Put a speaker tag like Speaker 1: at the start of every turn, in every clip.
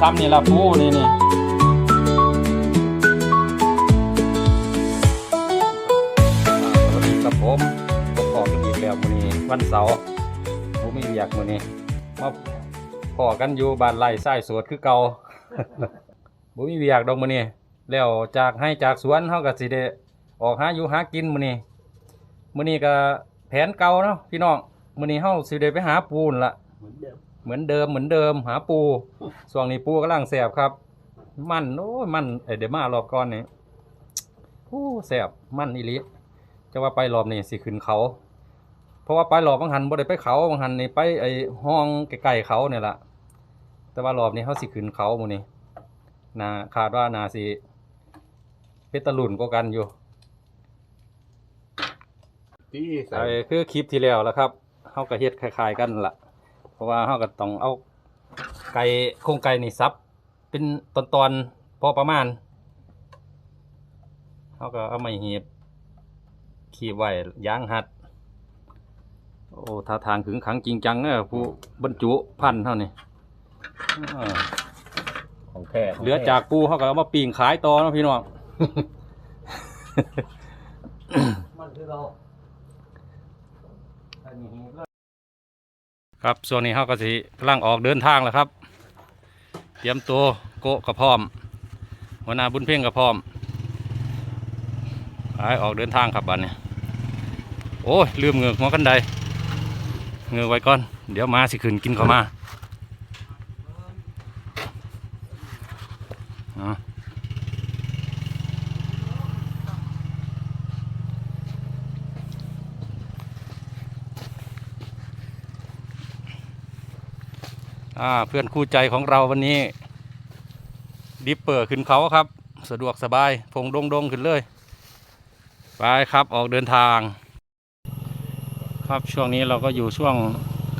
Speaker 1: ซ้ำนี่ละปูนี่นี่สวัสดีครับผมผมขอกันอีกแล้วมื้อนี้วันเสาร์ผมมีเวียกมื้อนี้มาพอกันอยู่บ้านไร่ไส้สวดคือเก่าบ่มีเวียกดอกมื้อนี้แล้วจากให้จากสวนเฮาก็สิได้ออกหาอยู่หากินมื้อนี้มื้อนี้ก็แผนเก่าเนาะพี่น้องมื้อนี้เฮาสิได้ไปหาปูนละ
Speaker 2: เหมือนเดิม
Speaker 1: เหมือนเดิมเหมือนเดิม หาปูช่วงนี้ปูกำลังแสบครับ มันโอ้ยมันเอ้ยเดี๋ยวมารอบก่อนนี่โอ้แสบมันอีหลิจะว่าไปรอบนี้สิขึ้นเขา เพราะว่าไปรอบบางหันบ่ได้ไปเขาบางหันนี่ไปไอ้ห้องใกล้ๆเขาเนี่ยละแต่ว่ารอบนี้เขาสิขึ้นเขาหมู่นี้นาคาดว่านาสิเป็นตะลุ่นกว่ากันอยู่
Speaker 2: ที่ใส่
Speaker 1: ไอ้คือคลิปที่แล้วแล้วครับเขาก็เฮ็ดคล้ายๆกันล่ะ เพราะว่าเขาก็ต้องเอาไก่โครงไก่นี่ซับ เป็นตอนๆพอประมาณเขาก็เอาไม้เหีบขีบไว้ยางหัด โอ้ท่าทางขึงขังจริงจังเนอะผู้บรรจุพันธุ์เท่านี้อ่า
Speaker 2: ของแท้ขง
Speaker 1: เหลือจากปูเขาก็เอามาปีงขายต่อเนาะพี่น้อง
Speaker 2: มันคือเรา
Speaker 1: ครับส่วนนี้เขาก็สิกำลังออกเดินทางแล้วครับ เตรียมตัวโกะกระพร้อม หัวหน้าบุญเพ่งกระพร้อมไปออกเดินทางครับบัดนี้โอ้ยลืมเงือกหัวกันไดเงือกไว้ก่อน เดี๋ยวมาสิขึ้นกินเขาวมา อ่าเพื่อนคู่ใจของเราวันนี้ ดิปเปอร์ขึ้นเขาครับ สะดวกสบายพงดงดงขึ้นเลย ไปครับออกเดินทาง ครับช่วงนี้เราก็อยู่ช่วง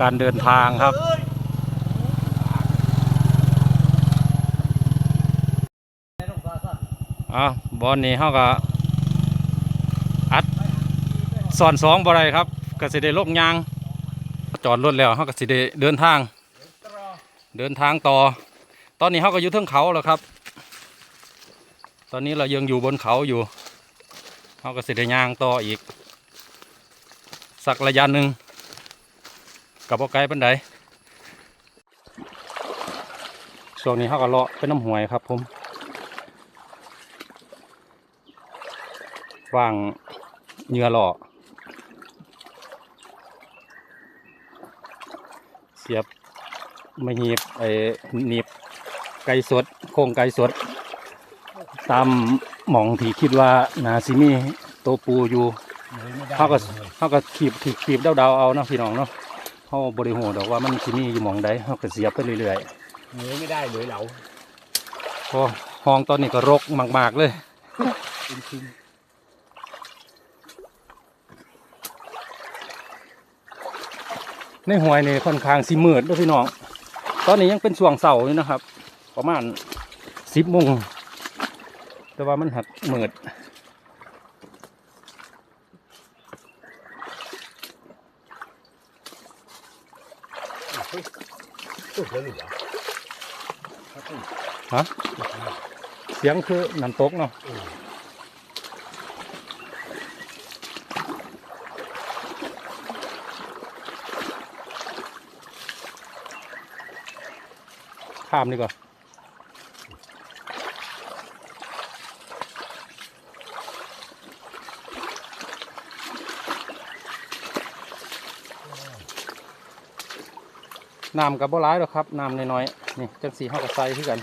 Speaker 1: การเดินทางครับอะบอลนี่เขาก็อัดสอนสองบ่ไรครับก็สิได้ลบยาง จอดรถแล้วเขาก็สิได้เดินทาง เดินทางต่อ ตอนนี้เขาก็อยู่เทิงเขาแล้วครับ ตอนนี้เรายังอยู่บนเขาอยู่เขาก็สิได้ย่างต่ออีก สักระยะหนึ่งกับบ่ไกลปันใดช่วงนี้เขาก็เลาะเป็นน้ำหวยครับผมว่างเหยื่อหล่อเสียบ ไม่หีบไอ้หนีบไก่สดโครงไก่สด ตามหมองที่คิดว่านาซิมีโตวปูอยู่เขาก็เขาก็ขีบขีบขีบเดาๆเอาเนาะพี่น้องเนาะเขาบริโภคดอกว่ามันซิมีอยู่หมองใดเขาก็เสียบไปเรื่อย
Speaker 2: เหนื่อยไม่ได้เลยเหลา
Speaker 1: ๆพอห้องตอนนี้ก็รกมาก ๆเลย
Speaker 2: จริง
Speaker 1: ในหวยนี่ค่อนข้างสิมืดเด้วยพี่น้อง ตอนนี้ยังเป็นช่วงเสาร์อยู่นะครับ ประมาณสิบโมงแต่ว่ามันหักมืด
Speaker 2: ๆสุดแล้วหรือ
Speaker 1: ฮะเสียงคือน้ำตกเนาะ ข้ามดีกว่าน้ำกับบ่ร้ายหรอกครับน้ำน้อยๆนี่จังสีห้ากับใส่ที่กั
Speaker 2: น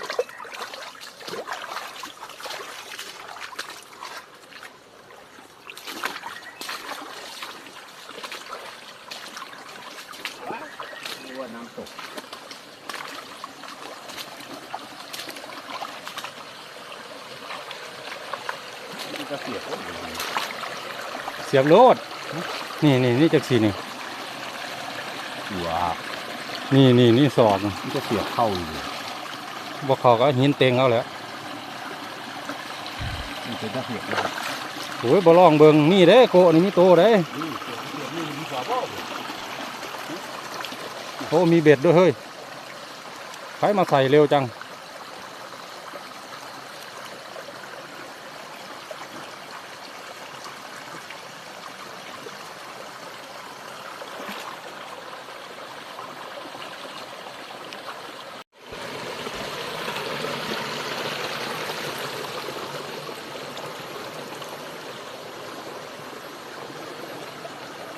Speaker 2: ้ำตกนี่ก็เสียบก็อยู่
Speaker 1: เสียบโลด นี่นี่นี่จังสีนี่
Speaker 2: ว้า
Speaker 1: นี่นี่นี่สอด
Speaker 2: นี่ก็เสียบเข้าอยู่
Speaker 1: บ่เขาก็หินเต็งเอาแหล้ว
Speaker 2: นี่เป็นตะเสียบเลย
Speaker 1: โอ้ยบ่ลองเบิ่งนี่เด้โกะนี่มีโตเด้
Speaker 2: นี่เสียบเสียบนี่ดีกว่าบ่
Speaker 1: โอ้มีเบ็ดด้วยเฮ้ยใครมาใส่เร็วจัง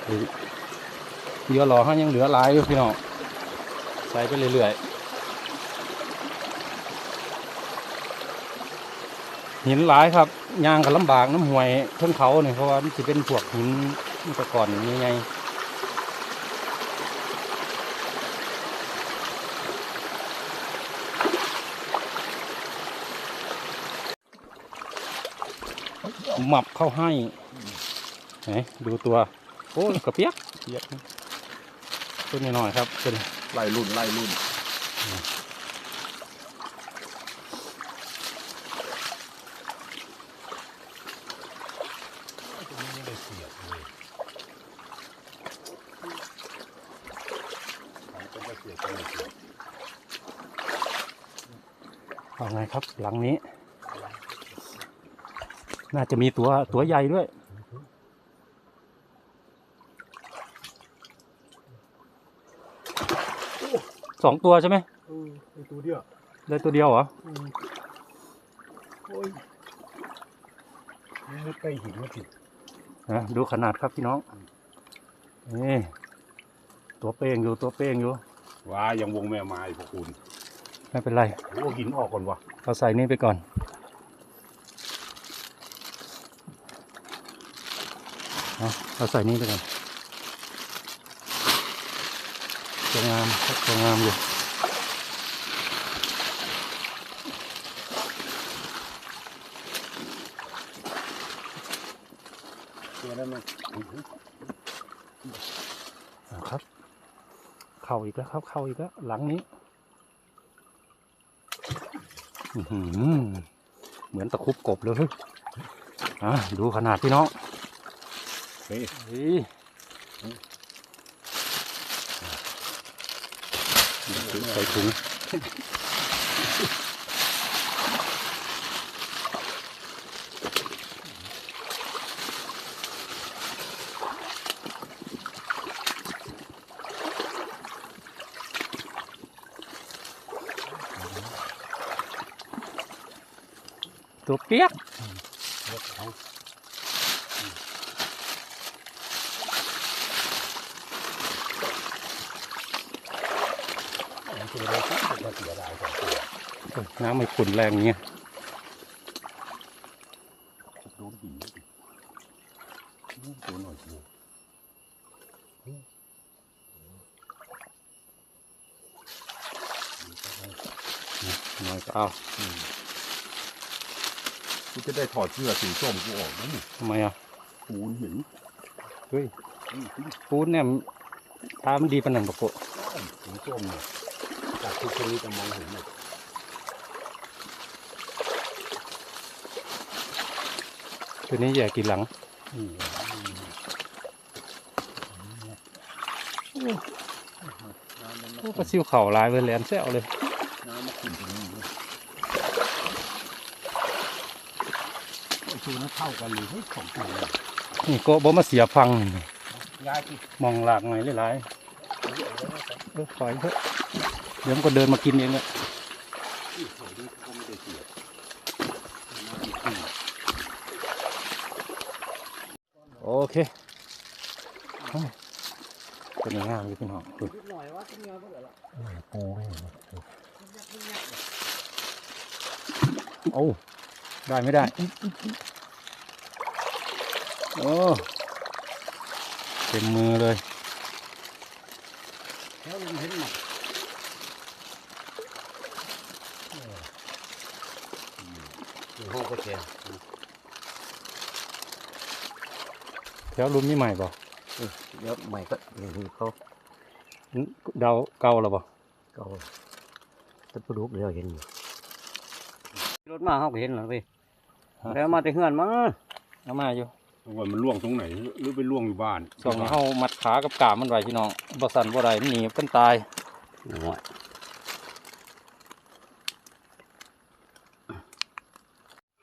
Speaker 1: เหลือหล่อเขายังเหลือหลายอยู่พี่น้องใส่ไปเรื่อยๆหินหลายครับยางก็ลำบากน้ำห่วยเทั้งเขาเนี่ยเพราะว่ามันจะเป็นพวกหินเมื่อก่อนนี่ไงหมับเข้าให้ไหนดูตัว โอ้ยกระเปียกเปียกตัวนี้หน่อยครับเป็น
Speaker 2: ไล่รุ่นไล่รุ่น
Speaker 1: เอาไงครับหลังนี้ น่าจะมีตัวตัวใหญ่ด้วย สองตัวใช่ไหม
Speaker 2: เออไอตัวเดียว
Speaker 1: ได้ตัวเดียวเหรอ
Speaker 2: โอ้ยนี่ไปหินมาสิ
Speaker 1: นะดูขนาดครับพี่น้องนี่ตัวเป้งอยู่ตัวเป้งอยู่
Speaker 2: ว้ายังวงแม่ไม้พวกคุณ
Speaker 1: ไม่เป็นไร
Speaker 2: โอ้หินออกก่อนวะ
Speaker 1: เราใส่นี่ไปก่อนเอาเราใส่นี่ไปก่อนส วยงามครับสวยงามอยู่
Speaker 2: ตัวนั้นมัน
Speaker 1: เอาครับ เข้าอีกแล้วครับ เข้าอีกแล้ว หลังนี้อื้อหือเหมือนตะครุบกบเลยเฮ้ยอะดูขนาดพี่น้อง
Speaker 2: เฮ้ย
Speaker 1: เฮ้ยใส่ถุงตัวเปียก
Speaker 2: รถเขา ตัวเล็ กก็เสียดายสองตัว
Speaker 1: โอ้ยน้ำไม่ขุ่นแรงเงี้ย
Speaker 2: โดนหินตัวหน่อยตัว
Speaker 1: น้อยก็เอา
Speaker 2: กูจะได้ถอดเสื้อสีส้มกูออกนะนี่
Speaker 1: ทำไมอะ
Speaker 2: ปูนหิน
Speaker 1: เฮ้ย
Speaker 2: อืม
Speaker 1: ปูนเนี่ยตามันดีปานนันปะโกะ
Speaker 2: สีส้มเนี่ย จากทุกคนนี้จะมองเห็นเลย
Speaker 1: ตัวนี้ใหญ่กี่หลัง
Speaker 2: นี่
Speaker 1: โอ้กระซิวเข่าลายเวลแหลนแซวเลย
Speaker 2: น้ำมาขุ่นตรงนี้เลยไอ้ตัวนั้นเท่ากันเลยเฮ้ยสองตัวเลย
Speaker 1: นี่โกะบ่มาเสียฟัง
Speaker 2: ยายที่
Speaker 1: มองหลากหน่อยหลายๆเออปล่อยเถอะ เดี๋ยวมันก็เดินมากินเองเนี่ย
Speaker 2: ที่เขาดูเขาไม่ได้เสีย
Speaker 1: โอเคเฮ้ยตัวนี้งามอยู่พี่น้องดู
Speaker 2: ปูให้
Speaker 1: โอ้ได้ไม่ได้โอ้เต็มมือเลย
Speaker 2: แล้วมันเห็นหนักใน ห้องก็แชร์
Speaker 1: แถวรุมนี่ใหม่ป่ะ
Speaker 2: เดี๋ยวใหม่ก็อย่างนี้เขา
Speaker 1: เดาเก่าหรอป่ะ
Speaker 2: เก่าจะปลุกเดี๋ยวเห็น
Speaker 3: รถมาเขาก็เห็นแล้วพี่แล้วมาแต่เฮือนมา
Speaker 1: เอามาอยู่
Speaker 2: ว่ามันล่วงตรงไหนหรือไปล่วงอยู่บ้าน
Speaker 1: ส่วนนี้เฮามัดขากับกามมันไว้พี่น้องบ่สั่นบ่ได้มันหนีกันตาย
Speaker 3: น้อยว่า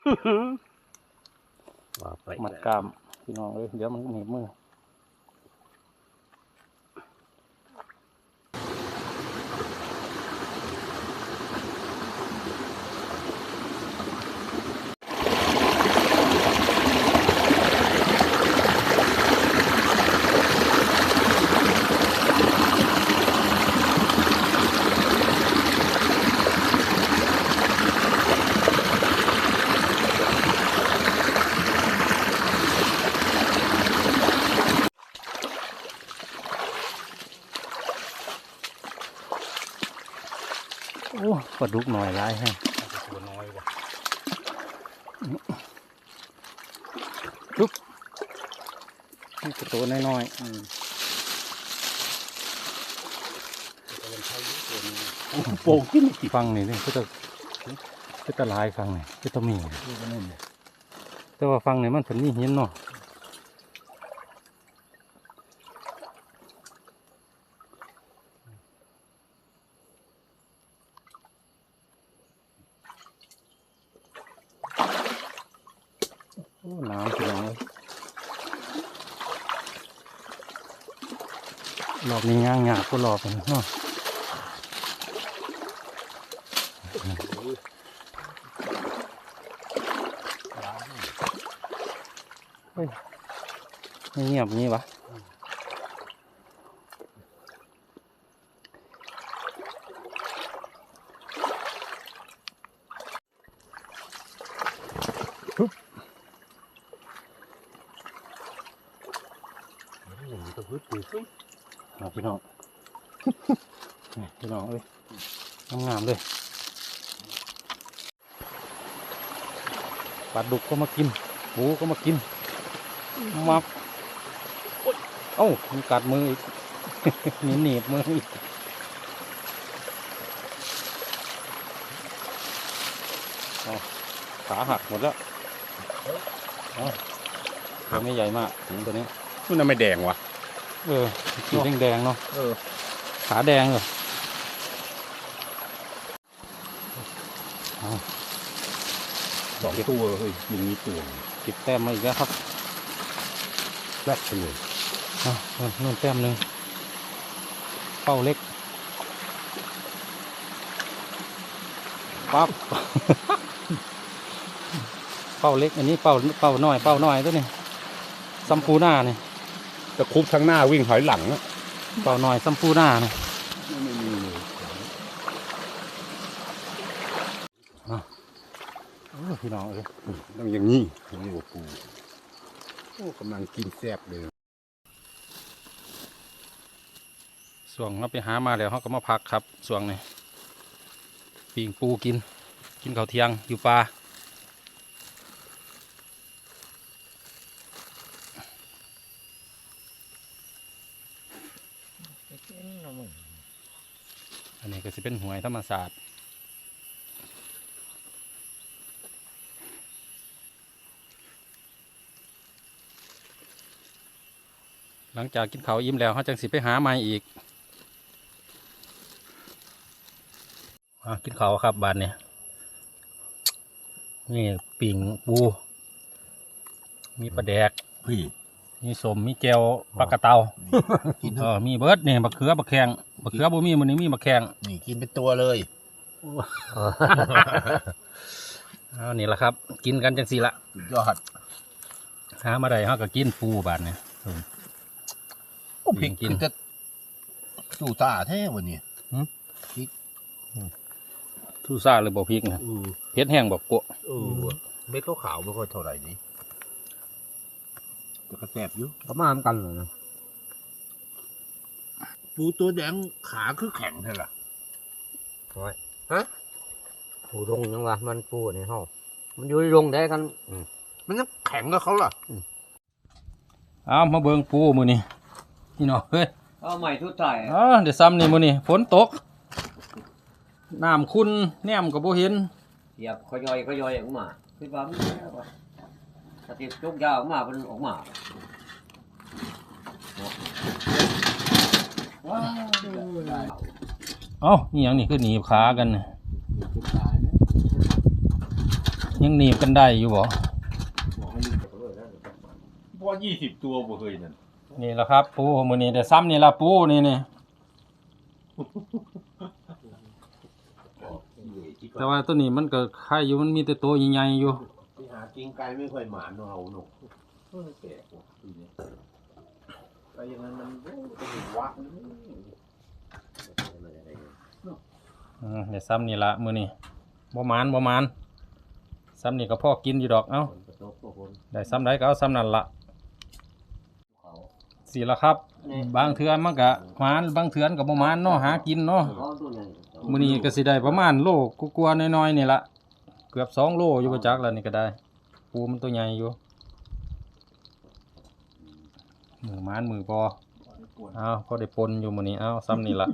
Speaker 3: ไป
Speaker 1: มัดกามพี่น้องเอ้ยเดี๋ยวมันหนีบมือ อ้ปลาดุกหน่อยร้ายแฮะ
Speaker 2: ตัวน้อยว่ะ
Speaker 1: นี่กระตัวน้อยๆอืม
Speaker 2: โป่งขึ้นอีก
Speaker 1: ฟังนี่นี่ก็จะก็จะลายฟังนี่ก็จะมี
Speaker 2: ตัวนั่นเนี่ย
Speaker 1: แต่ว่าฟังนี่มันเป็นนี่หินเนาะ หนาวจังเลยรอบนี้ย่างยากก็รอบเป็นเนาะไม่เงียบงี้วะ
Speaker 2: อย่างนี้ก็พึ่งปืนซิ
Speaker 1: เอาพี่น้องนี่พี่น้องเอ้ยงามๆเลยปลาดุกก็มากินปูก็มากินมับเอ้ามีกัดมืออีกมีหนีบมืออีกขาหักหมดแล้วตัวไม่ใหญ่มากถึงตัวนี้
Speaker 2: มันน่ะไม่แดงวะ
Speaker 1: เออ สีแดงๆเนาะ
Speaker 2: เออ
Speaker 1: ขาแดงเลย
Speaker 2: สองตัวเฮ้ยยังมีตัว
Speaker 1: ติดแต้มมาอีกแล้วครับ
Speaker 2: แรกไปเลย
Speaker 1: อะนู่นนู่นแต้มหนึ่งเป้าเล็กปั๊บเป้าเล็ก อันนี้เป้าเป้าน้อย เป้าน้อยตัวนี้ซัมปูหน้านี่
Speaker 2: ตะครุบทั้งหน้าวิ่งถอยหลังอะ
Speaker 1: เป้าน้อยซัมปูหน้านี่
Speaker 2: ไม่มีเลย
Speaker 1: โอ้พี่น้องเอ้ย
Speaker 2: ต้องอย่างนี้อย่างนี้ว่าปูโอ้กำลังกินแซ่บเลย
Speaker 1: ส่วงเราไปหามาแล้วเขาก็มาพักครับส่วงนี้ปิงปูกิน กินข้าวเที่ยงอยู่ป่า นนี้ก็จะเป็นหวยธรรมศาสตร์หลังจากกินข้าวอิ่มแล้วเขาจังสิไปหาใหม่อีกอะกินข้าวครับบานเนี่ยนี่ปิ่งปู มีปลาแดก
Speaker 2: พี่
Speaker 1: มีสมมีแจวปลากระเตา
Speaker 2: กิน
Speaker 1: เออมีเบิร์ดนี่บักเขือบักแขง บักเขือบ่มีมันนี้มีบักแขง
Speaker 2: นี่กินเป็นตัวเลย
Speaker 1: เอานี่แหละครับ กินกันจังสี่ละ
Speaker 2: สุดยอด
Speaker 1: หามาได้เขาก็กินปูบาดเนี่ย
Speaker 2: โอ้พริก
Speaker 1: กิน
Speaker 2: คือจะสู่ตาแท้วันนี้
Speaker 1: ทูซ่าหรือบ่พริกนะ
Speaker 2: เออ
Speaker 1: เผ็ดแห้งบ่โกะ
Speaker 2: เออเม็ดขาวๆไม่ค่อยเท่าไหร่นี่แต่ก็แซ่บอยู่
Speaker 3: เขามาทำกันเหรอนะ
Speaker 2: ปูตัวแดงขาคือแข็งใช่ล่ะ
Speaker 3: ปูดงยังวะมันปูในห้องมันอยู่ในดงได้กัน
Speaker 2: มันยังแข็งกับเขาล่ะ
Speaker 1: เอามาเบิ่งปูมื้อนี้นี่เนาะเฮ้ย
Speaker 3: เอาใหม่ทุกท่าย
Speaker 1: อ๋อเดี๋ยวซ้ำนี่มื้อนี้ฝนตกน้ำคุณแนมก็บ่เห็น
Speaker 3: เหยียบขย่อยขย่อยออกมาคือว่ามันสติจุกยาวออกมาเป็นออกมาว้าว
Speaker 1: เอ้านี่หยังนี่คือหนีบขากันน่ะยังหนีบกันได้อยู่บ่
Speaker 2: พอยี่สิบตัวบ่เคยนั่น
Speaker 1: นี่แหละครับปูมื้อนี้ได้ซ้ำนี่ล่ะปูนี่นี่แต่ว่าตัวนี้มันก็คล้ายอยู่มันมีแต่ตัวใหญ่ๆอยู่
Speaker 2: ที่หากินไกลไม่ค่อยหมานเอาหนกเออแปลกว่ะทีนี้ไปอย่างนั้นมันโอ้เป็นวัก
Speaker 1: อืม เดี๋ยวซ้ำนี่ละมือนี่บ่มานบ่มานซ้ำนี่ก็พ่อกินอยู่ดอกเอ้าได้ซ้ำได้ก็เอาซ้ำนั่นละสี่ละครับ บางเถื่อนมันกะมานบางเถื่อนกับบ่มานเนาะหากินเนาะมือนี่ก็สิได้ประมาณโลกกลัวน้อยๆนี่ละเกือบสองโลอยู่ประจักแล้วนี่ก็ได้ ปูมันตัวใหญ่อยู่มือมานมือพอเอาพอได้ปนอยู่มือนี้เอาซ้ำนี่ละ